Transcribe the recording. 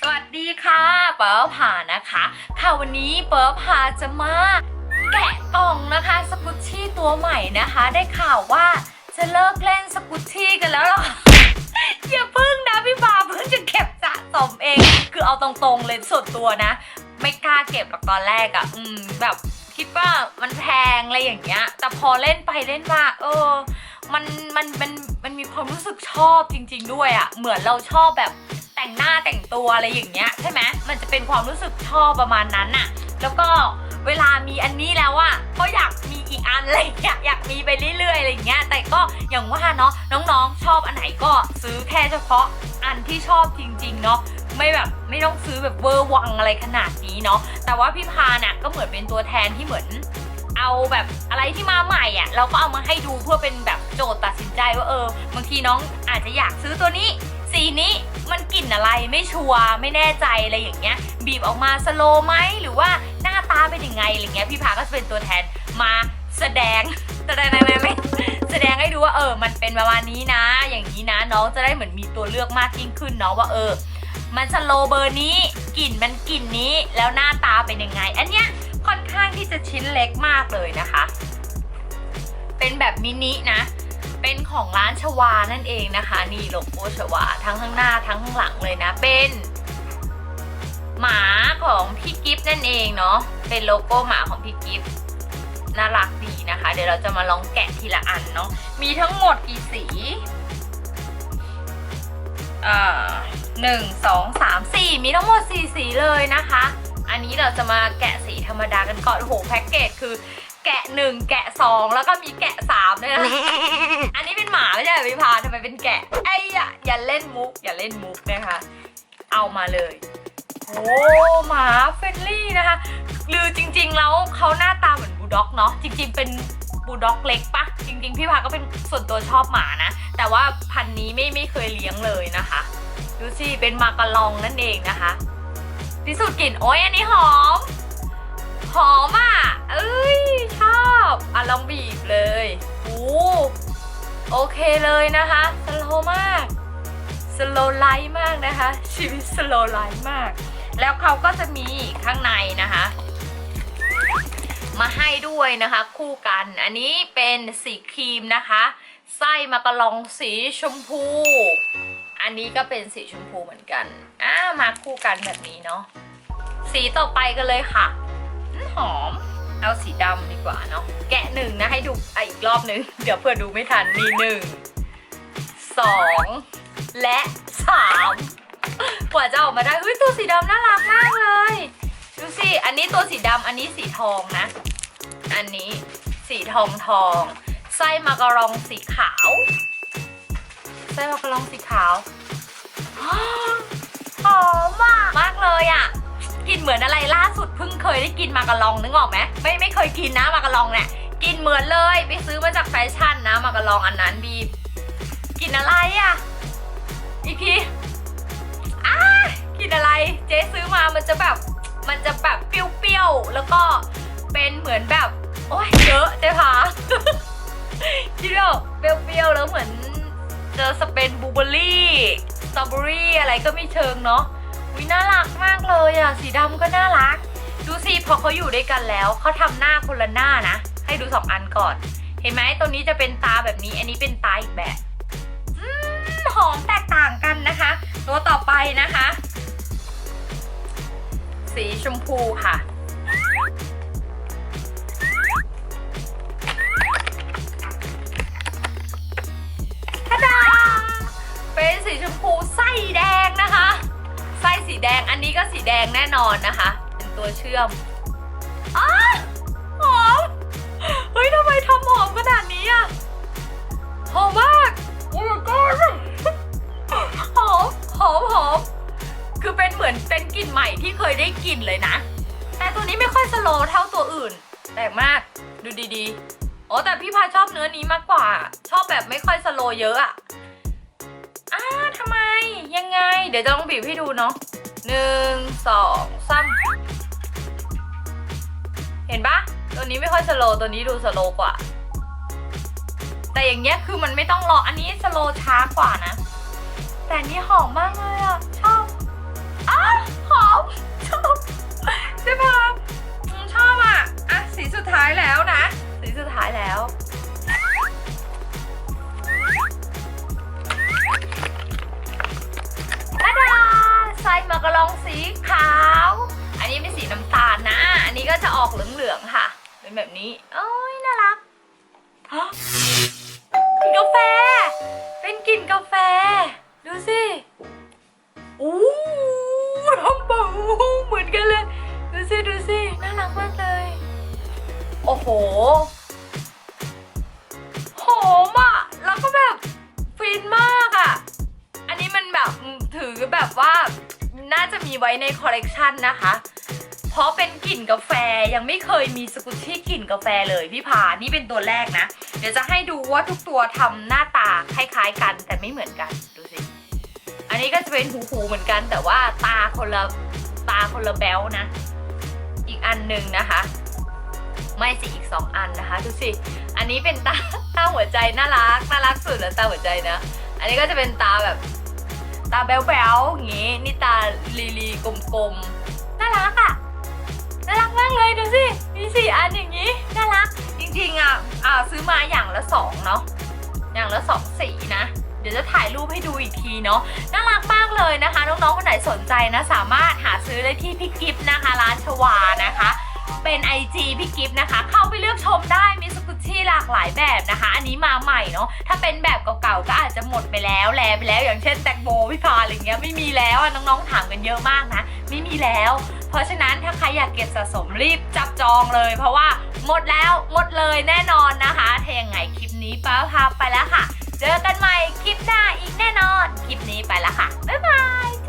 สวัสดีค่ะเปิร์ผ่านะคะ ค่ะวันนี้เปิร์ผ่าจะมาแกะกล่องนะคะสกุชชี่ตัวใหม่นะคะ ได้ข่าวว่าจะเลิกเล่นสกุชชี่กันแล้วหรออย่าพึ่งนะพี่ปาเพิ่งจะเก็บสะสมเอง คือเอาตรงๆเลยส่วนตัวนะ ไม่กล้าเก็บหรอกตอนแรกอะ่ะ อืมแบบคิดว่ามันแพงอะไรอย่างเงี้ย แต่พอเล่นไปเล่นมาเออ มันมันมันมันมีความรู้สึกชอบจริง ๆ ด้วยอะ่ะเหมือนเราชอบแบบแต่งหน้าแต่งตัวอะไรอย่างเงี้ยใช่ไหมมันจะเป็นความรู้สึกชอบประมาณนั้นน่ะแล้วก็เวลามีอันนี้แล้วอะก็อยากมีอีกอันอะไรอยางเงี้ยอยากมีไปเรื่อยๆอะไรอย่างเงี้ย แต่ก็อย่างว่าเนาะน้องๆ ชอบอันไหนก็ซื้อแค่เฉพาะอันที่ชอบจริง ๆ เนาะไม่แบบไม่ต้องซื้อแบบเวอร์วังอะไรขนาดนี้เนาะแต่ว่าพี่พาน่ะก็เหมือนเป็นตัวแทนที่เหมือน เอาแบบอะไรที่มาใหม่อะเราก็เอามาให้ดูเพื่อเป็นแบบโจทย์ตัดสินใจว่าเออบางทีน้องอาจจะอยากซื้อตัวนี้ สีนี้มันกลิ่นอะไรไม่ชัวร์ไม่แน่ใจอะไรอย่างเงี้ย บีบออกมาสโลไหมหรือว่าหน้าตาเป็นยังไงอะไรเงี้ยพี่พาก็จะเป็นตัวแทนมาแสดงแสดงอะไรไหมแสดงให้ดูว่าเออ มันเป็นประมาณนี้นะ อย่างนี้นะน้องจะได้เหมือนมีตัวเลือกมากยิ่งขึ้นเนาะว่าเออ มันสโลเบอร์นี้กลิ่นมันกลิ่นนี้แล้วหน้าตาเป็นยังไง อันเนี้ยางที่จะชิ้นเล็กมากเลยนะคะ เป็นแบบมินินะ เป็นของร้านชวานั่นเองนะคะ นี่โลโก้ชวาทั้งข้างหน้าทั้งข้างหลังเลยนะ เป็นหมาของพี่กิฟต์นั่นเองเนาะ เป็นโลโก้หมาของพี่กิฟต์น่ารักดีนะคะ เดี๋ยวเราจะมาลองแกะทีละอันเนาะ มีทั้งหมดกี่สี อ่าหนึ่งสองสามสี่มีทั้งหมดสี่สีเลยนะคะ อันนี้เราจะมาแกะสีธรรมดากันก่อนโอ้โหแพ็กเกจคือแกะหนึ่งแกะสองแล้วก็มีแกะสามด้วยนะ อันนี้เป็นหมาไม่ใช่เหรอพี่พาทำไมเป็นแกะ ไอ้ยะอย่าเล่นมุก อย่าเล่นมุกนะคะ เอามาเลย โอ้หมาเฟรนลี่นะคะ หรือจริง ๆ แล้วเขาหน้าตาเหมือนบูลด็อกเนาะจริง ๆ เป็นบูลด็อกเล็กปะจริง ๆ พี่พาก็เป็นส่วนตัวชอบหมานะ แต่ว่าพันธุ์นี้ไม่ไม่เคยเลี้ยงเลยนะคะ ดูสิเป็นมากะลองนั่นเองนะคะ พิสูจน์กลิ่นโอ้ยอันนี้หอม หอมอะ เอ้ย ชอบอะลองบีบเลยโอ้โอเคเลยนะคะสโลมากสโลไลท์มากนะคะ ชีวิตสโลไลท์มาก แล้วเขาก็จะมีข้างในนะคะมาให้ด้วยนะคะ คู่กัน อันนี้เป็นสีครีมนะคะ ไส้มากระลองสีชมพู อันนี้ก็เป็นสีชมพูเหมือนกัน อ่ามาคู่กันแบบนี้เนาะ สีต่อไปกันเลยค่ะ หอม เอาสีดำดีกว่าเนาะ แกะหนึ่งนะให้ดูอะอีกรอบหนึ่งเดี๋ยวเพื่อดูไม่ทัน มีหนึ่ง สอง และสามกว่าจะออกมาได้เฮ้ยตัวสีดำน่ารักมากเลย ดูสิ อันนี้ตัวสีดำอันนี้สีทองนะ อันนี้สีทองทอง ไส้มากะรองสีขาว ไส้มากระรองสีขาวหอมมากมากเลยอะกินเหมือนอะไรล่าสุดเพิ่งเคยได้กินมากระลองนึกออกไหมไม่ไม่เคยกินนะมากระลองเนี่ยกินเหมือนเลยไปซื้อมาจากแฟชั่นนะมากระลองอันนั้นบีกินอะไรอะอีกทีอ้ากินอะไรเจ๊ซื้อมามันจะแบบมันจะแบบเปรี้ยวๆแล้วก็เป็นเหมือนแบบโอ้ยเยอะเจ๊พาคิดว่าเปรี้ยวๆแล้วเหมือน จะสเปนบูเบอรี่สตรอเบอรี่อะไรก็ไม่เชิงเนาะวิน่ารักมากเลยอะสีดำก็น่ารัก ดูสิพอเขาอยู่ด้วยกันแล้วเขาทำหน้าคนละหน้านะ ให้ดูสองอันก่อน เห็นไหมตัวนี้จะเป็นตาแบบนี้ อันนี้เป็นตาอีกแบบอหอมแตกต่างกันนะคะ ตัวต่อไปนะคะ สีชมพูค่ะ นนี้ก็สีแดงแน่นอนนะคะ เป็นตัวเชื่อมอ้าหอม เฮ้ยทำไมทำหอมขนาดนี้อะ หอมมากโอ้ my god หอม หอมหอม คือเป็นเหมือนเป็นกลิ่นใหม่ที่เคยได้กลิ่นเลยนะ แต่ตัวนี้ไม่ค่อยสโลว์เท่าตัวอื่น แปลกมาก ดูดีๆ อ๋อแต่พี่พาชอบเนื้อนี้มากกว่า ชอบแบบไม่ค่อยสโลว์เยอะอะอ้าทำไม ยังไง เดี๋ยวจะลองบีบให้ดูเนาะ หนึ่งสองสามเห็นปะตัวนี้ไม่ค่อยสโลตัวนี้ดูสโลกว่า แต่อย่างเงี้ยคือมันไม่ต้องรออันนี้สโลช้ากว่านะ แต่นนี่หอมมากเลยอะ ชอบอ้าาลนะ อันนี้ก็จะออกเหลืองๆค่ะ เป็นแบบนี้โอ้ยน่ารักฮะกลิ่นกาแฟ เป็นกลิ่นกาแฟ ดูสิอู้ทำเบาเหมือนกันเลย ดูสิดูสิน่ารักมากเลย โอ้โหหอมอะ แล้วก็แบบฟินมากอะ อันนี้มันแบบถือแบบว่าน่าจะมีไว้ในคอลเลกชันนะคะ เพราะเป็นกลิ่นกาแฟยังไม่เคยมีสกุชชี่กลิ่นกาแฟเลยพี่พานี่เป็นตัวแรกนะ เดี๋ยวจะให้ดูว่าทุกตัวทำหน้าตาคล้ายๆกันแต่ไม่เหมือนกันดูสิ อันนี้ก็จะเป็นหูหูเหมือนกัน แต่ว่าตาคนละตาคนละแบลนะ อีกอันหนึ่งนะคะ ไม่สิอีกสองอันนะคะดูสิ อันนี้เป็นตาตาหัวใจน่ารักน่ารักสุดแล้วตาหัวใจนะ อันนี้ก็จะเป็นตาแบบตาแบ๊วๆอย่างงี้นี่ตาลีลีกลมๆน่ารักอะ่ะ น่ารักมากเลยดูสิ มีสี่อันอย่างนี้ น่ารัก จริงๆอะอ่าซื้อมาอย่างละสองเนาะ อย่างละสองสีนะ เดี๋ยวจะถ่ายรูปให้ดูอีกทีเนาะ น่ารักมากเลยนะคะ น้องๆ คนไหนสนใจนะ สามารถหาซื้อได้ที่พี่กิฟต์นะคะ ร้านชวานะคะ เป็น IG พี่กิฟต์นะคะ เข้าไปเลือกชมได้มีสกุชชี่หลากหลายแบบนะคะ อันนี้มาใหม่เนาะ ถ้าเป็นแบบเก่าๆ ก็อาจจะหมดไปแล้ว แลไปแล้ว อย่างเช่นแตงโมพี่พาอะไรเงี้ย ไม่มีแล้วน้องๆ ถามกันเยอะมากนะ ไม่มีแล้ว เพราะฉะนั้นถ้าใครอยากเก็บสะสมรีบจับจองเลย เพราะว่าหมดแล้วหมดเลยแน่นอนนะคะถ้ายังไงคลิปนี้ป้าพาไปแล้วค่ะ เจอกันใหม่คลิปหน้าอีกแน่นอน คลิปนี้ไปแล้วค่ะ บ๊ายบาย